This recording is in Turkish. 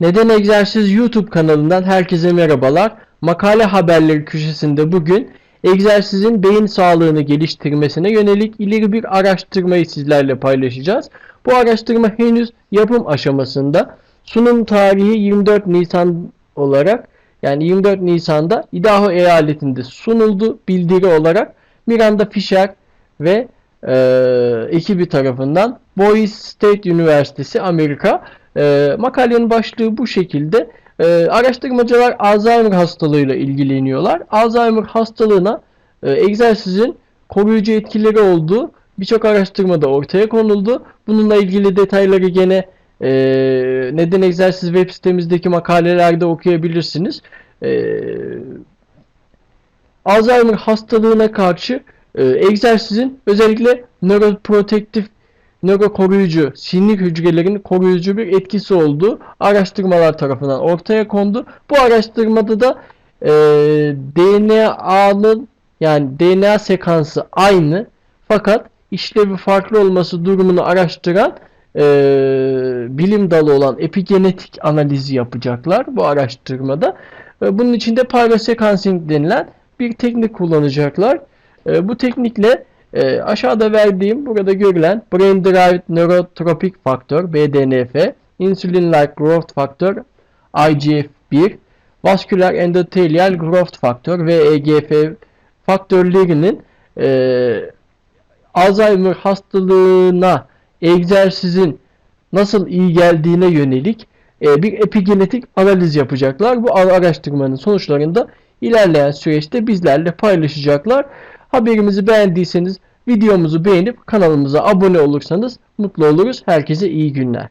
Neden Egzersiz YouTube kanalından herkese merhabalar. Makale haberleri köşesinde bugün egzersizin beyin sağlığını geliştirmesine yönelik ileri bir araştırmayı sizlerle paylaşacağız. Bu araştırma henüz yapım aşamasında. Sunum tarihi 24 Nisan olarak yani 24 Nisan'da Idaho eyaletinde sunuldu bildiri olarak Miranda Fisher ve e, ekibi tarafından Boise State Üniversitesi Amerika e, makalenin başlığı bu şekilde. E, araştırmacılar Alzheimer hastalığıyla ilgileniyorlar. Alzheimer hastalığına e, egzersizin koruyucu etkileri olduğu birçok araştırmada ortaya konuldu. Bununla ilgili detayları gene e, Neden Egzersiz web sitemizdeki makalelerde okuyabilirsiniz. E, Alzheimer hastalığına karşı e, egzersizin özellikle nöroprotektif nöro koruyucu, sinir hücrelerinin koruyucu bir etkisi olduğu araştırmalar tarafından ortaya kondu. Bu araştırmada da e, DNA'nın yani DNA sekansı aynı fakat işlevi farklı olması durumunu araştıran e, bilim dalı olan epigenetik analizi yapacaklar bu araştırmada. E, bunun için de pyrosequencing denilen bir teknik kullanacaklar. E, bu teknikle e, aşağıda verdiğim burada görülen Brain Derived Neurotrophic Factor BDNF, Insulin Like Growth Factor IGF-1, Vascular Endothelial Growth Factor VEGF faktörlerinin e, Alzheimer hastalığına egzersizin nasıl iyi geldiğine yönelik e, bir epigenetik analiz yapacaklar. Bu araştırmanın sonuçlarında ilerleyen süreçte bizlerle paylaşacaklar. Haberimizi beğendiyseniz videomuzu beğenip kanalımıza abone olursanız mutlu oluruz. Herkese iyi günler.